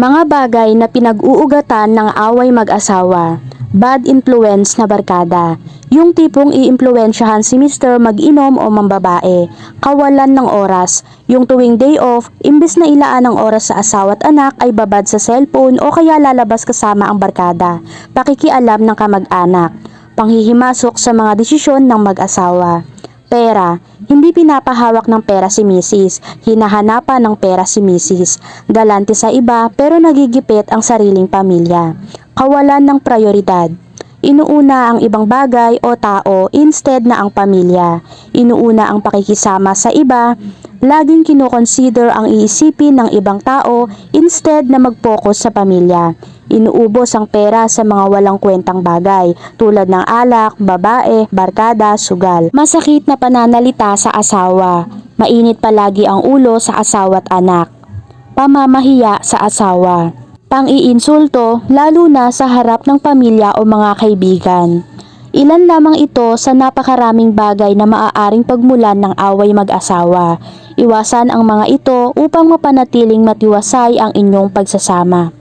Mga bagay na pinag-uugatan ng away mag-asawa. Bad influence na barkada. Yung tipong iimpluwensyahan si Mr. mag-inom o mambabae. Kawalan ng oras. Yung tuwing day off, imbes na ilaan ng oras sa asawa at anak ay babad sa cellphone o kaya lalabas kasama ang barkada. Pakikialam ng kamag-anak. Panghihimasok sa mga desisyon ng mag-asawa. Pera. Hindi pinapahawak ng pera si Mrs. Hinahanapan ng pera si Mrs. Galante sa iba pero nagigipit ang sariling pamilya. Kawalan ng prioridad. Inuuna ang ibang bagay o tao instead na ang pamilya. Inuuna ang pakikisama sa iba. Laging kinoconsider ang iisipin ng ibang tao instead na mag-focus sa pamilya. Inuubos ang pera sa mga walang kwentang bagay tulad ng alak, babae, barkada, sugal. Masakit na pananalita sa asawa. Mainit palagi ang ulo sa asawa at anak. Pamamahiya sa asawa. Pang-iinsulto lalo na sa harap ng pamilya o mga kaibigan. Ilan lamang ito sa napakaraming bagay na maaaring pagmulan ng away mag-asawa. Iwasan ang mga ito upang mapanatiling matiwasay ang inyong pagsasama.